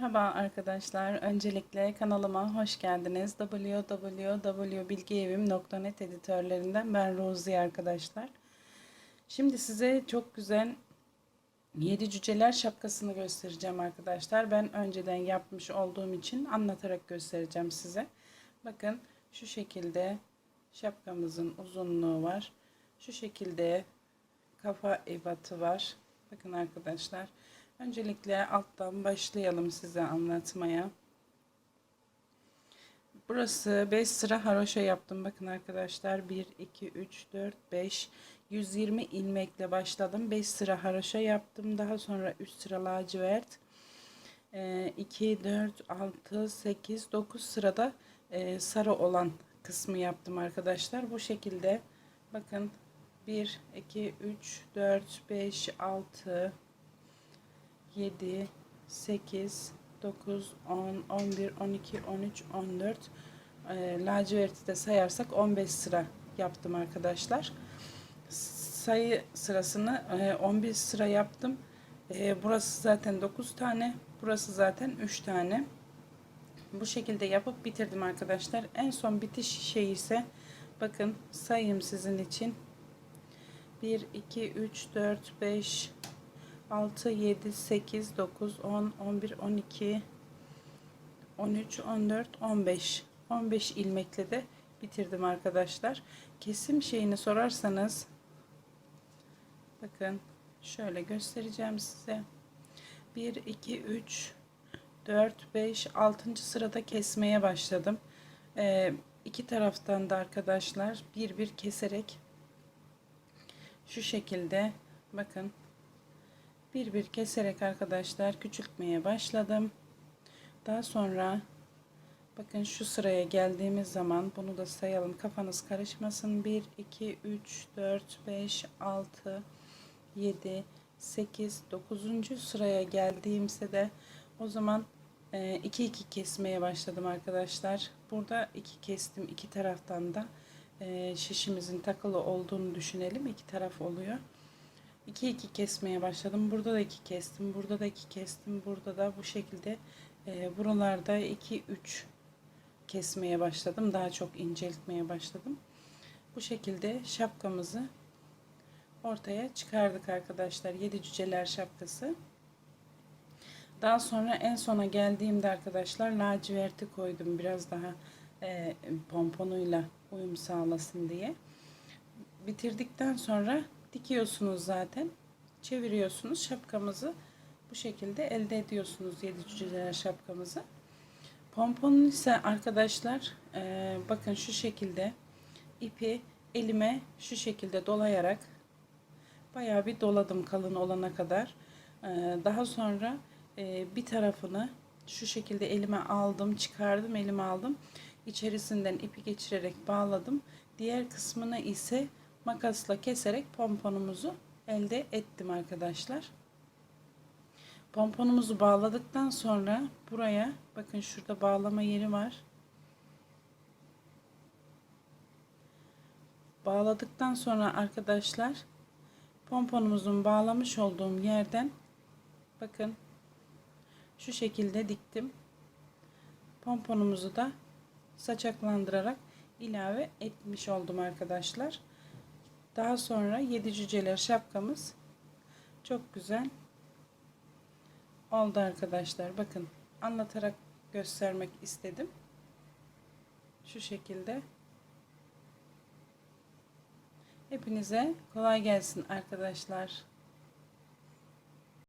Merhaba arkadaşlar. Öncelikle kanalıma hoş geldiniz. www.bilgievim.net editörlerinden ben Rozi arkadaşlar. Şimdi size çok güzel 7 cüceler şapkasını göstereceğim arkadaşlar. Ben önceden yapmış olduğum için anlatarak göstereceğim size. Bakın şu şekilde şapkamızın uzunluğu var. Şu şekilde kafa ebatı var. Bakın arkadaşlar. Öncelikle alttan başlayalım size anlatmaya. Burası 5 sıra haroşa yaptım. Bakın arkadaşlar 1, 2, 3, 4, 5, 120 ilmekle başladım. 5 sıra haroşa yaptım. Daha sonra 3 sıra lacivert. 2, 4, 6, 8, 9 sırada e, sarı olan kısmı yaptım arkadaşlar. Bu şekilde bakın 1, 2, 3, 4, 5, 6, 7, 8, 9, 10, 11, 12, 13, 14 e, laciverti de sayarsak 15 sıra yaptım arkadaşlar. Sayı sırasını e, 11 sıra yaptım. E, burası zaten 9 tane. Burası zaten 3 tane. Bu şekilde yapıp bitirdim arkadaşlar. En son bitiş şey ise bakın sayayım sizin için. 1, 2, 3, 4, 5, 6, 7, 8, 9, 10, 11, 12, 13, 14, 15. 15 ilmekle de bitirdim arkadaşlar. Kesim şeyini sorarsanız bakın şöyle göstereceğim size. 1, 2, 3, 4, 5, 6. sırada kesmeye başladım. Ee, iki taraftan da arkadaşlar bir bir keserek şu şekilde bakın bir bir keserek arkadaşlar küçültmeye başladım. Daha sonra bakın şu sıraya geldiğimiz zaman bunu da sayalım kafanız karışmasın. 1 2 3 4 5 6 7 8 9. sıraya geldiğimse de o zaman 2 e, 2 kesmeye başladım arkadaşlar. Burada 2 kestim iki taraftan da e, şişimizin takılı olduğunu düşünelim. iki taraf oluyor. 2 2 kesmeye başladım. Burada da 2 kestim. Burada da 2 kestim. Burada da bu şekilde e, buralarda 2 3 kesmeye başladım. Daha çok inceltmeye başladım. Bu şekilde şapkamızı ortaya çıkardık arkadaşlar. 7 cüceler şapkası. Daha sonra en sona geldiğimde arkadaşlar laciverti koydum. Biraz daha e, pomponuyla uyum sağlasın diye. Bitirdikten sonra dikiyorsunuz zaten. Çeviriyorsunuz şapkamızı. Bu şekilde elde ediyorsunuz yedi cüceler şapkamızı. Pomponun ise arkadaşlar e, bakın şu şekilde ipi elime şu şekilde dolayarak bayağı bir doladım kalın olana kadar. E, daha sonra e, bir tarafını şu şekilde elime aldım çıkardım elime aldım. İçerisinden ipi geçirerek bağladım. Diğer kısmını ise makasla keserek pomponumuzu elde ettim arkadaşlar. Pomponumuzu bağladıktan sonra buraya bakın şurada bağlama yeri var. Bağladıktan sonra arkadaşlar pomponumuzun bağlamış olduğum yerden bakın şu şekilde diktim. Pomponumuzu da saçaklandırarak ilave etmiş oldum arkadaşlar. Daha sonra yedi cüceler şapkamız çok güzel oldu arkadaşlar. Bakın anlatarak göstermek istedim. Şu şekilde. Hepinize kolay gelsin arkadaşlar.